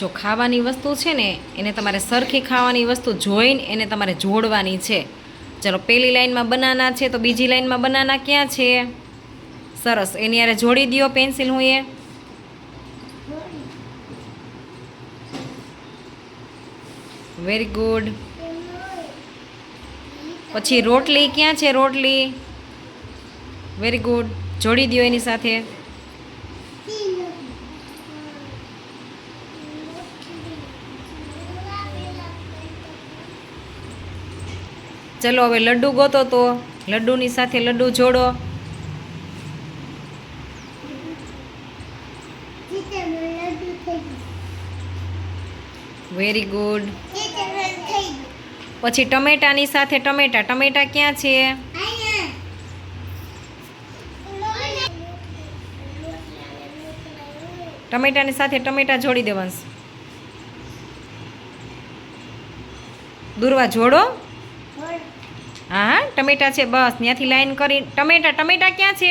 જો ખાવાની વસ્તુ છે ને, એને તમારે સરખી ખાવાની વસ્તુ જોઈને એને તમારે જોડવાની છે. ચલો, પેલી લાઈનમાં બનાના છે તો બીજી લાઈનમાં બનાના ક્યાં છે? સરસ. એની યારે જોડી દ્યો પેન્સિલ હું એ. Very good. પછી રોટલી ક્યાં છે રોટલી? Very good. જોડી દ્યો એની સાથે. ચલો હવે લડ્ડુ ગોતો તો. લડ્ડુની સાથે લડ્ડુ જોડો. વેરી ગુડ પછી ટમેટાની સાથે ટમેટા. ટમેટા ક્યાં છે? ટમેટાની સાથે ટમેટા જોડી દેવાંશ. દૂરવા જોડો. હા ટમેટા છે બસ. ત્યાંથી લાઈન કરી ટમેટા ટમેટા ક્યાં છે?